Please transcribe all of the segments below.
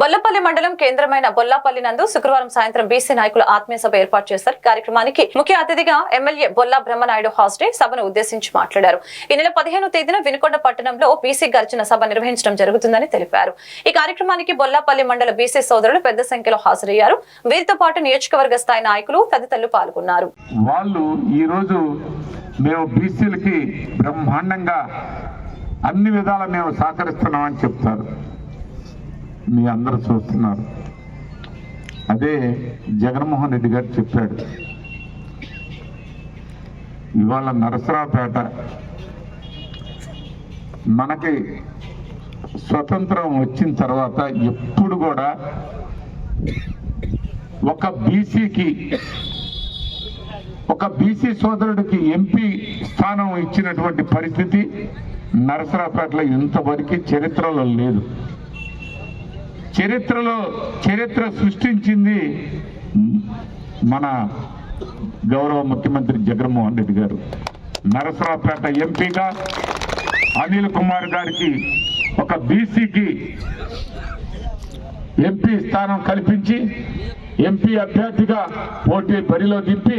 బొల్లపల్లి మండలం కేంద్రమైన బొల్లాపల్లి నందు శుక్రవారం సాయంత్రం బీసీ నాయకుల ఆత్మీయ సభ ఏర్పాటు చేశారు. కార్యక్రమానికి ముఖ్య అతిథిగా ఎమ్మెల్యే బొల్లా బ్రహ్మనాయుడు హాస్డే సభను ఉద్దేశించి మాట్లాడారు. ఈ నెల పదిహేను తేదీన వినుకొండ పట్టణంలో బీసీ గర్జన సభ నిర్వహించడం జరుగుతుందని తెలిపారు. ఈ కార్యక్రమానికి బొల్లాపల్లి మండల బీసీ సోదరులు పెద్ద సంఖ్యలో హాజరయ్యారు. వీరితో పాటు నియోజకవర్గ స్థాయి నాయకులు తదితరులు పాల్గొన్నారు. వాళ్ళు మేము బీసీలకి బ్రహ్మాండంగా అన్ని విధాల మేము సహకరిస్తున్నామని చెప్తారు. మీ అందరూ చూస్తున్నారు. అదే జగన్మోహన్ రెడ్డి గారు చెప్పాడు. ఇవాళ నరసరావుపేట మనకి స్వతంత్రం వచ్చిన తర్వాత ఎప్పుడు కూడా ఒక బీసీకి ఒక బీసీ సోదరుడికి ఎంపీ స్థానం ఇచ్చినటువంటి పరిస్థితి నరసరావుపేటలో ఇంతవరకు చరిత్రలో లేదు. చరిత్రలో చరిత్ర సృష్టించింది మన గౌరవ ముఖ్యమంత్రి జగన్మోహన్ రెడ్డి గారు. నరసరావుపేట ఎంపీగా అనిల్ కుమార్ గారికి ఒక బీసీకి ఎంపీ స్థానం కల్పించి ఎంపీ అభ్యర్థిగా పోటీ బరిలో దింపి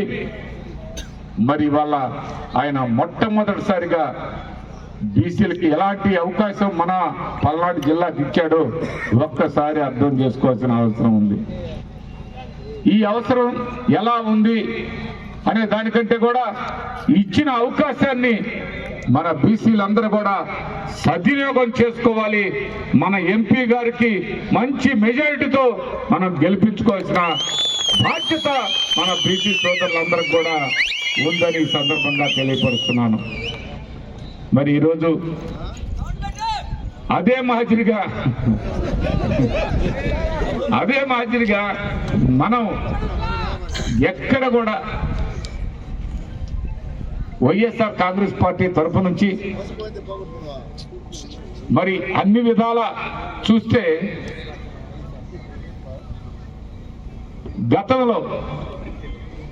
మరి వాళ్ళ ఆయన మొట్టమొదటిసారిగా బీసీలకి ఎలాంటి అవకాశం మన పల్నాడు జిల్లాకి ఇచ్చాడో ఒక్కసారి అర్థం చేసుకోవాల్సిన అవసరం ఉంది. ఈ అవసరం ఎలా ఉంది అనే దానికంటే కూడా ఇచ్చిన అవకాశాన్ని మన బీసీలందరూ కూడా సద్వినియోగం చేసుకోవాలి. మన ఎంపీ గారికి మంచి మెజారిటీతో మనం గెలిపించుకోవాల్సిన బాధ్యత మన బీసీ సోదరులందరికీ కూడా ఉందని సందర్భంగా తెలియపరుస్తున్నాను. మరి ఈరోజు అదే మాదిరిగా అదే మాదిరిగా మనం ఎక్కడ కూడా వైఎస్ఆర్ కాంగ్రెస్ పార్టీ తరఫు నుంచి మరి అన్ని విధాల చూస్తే గతంలో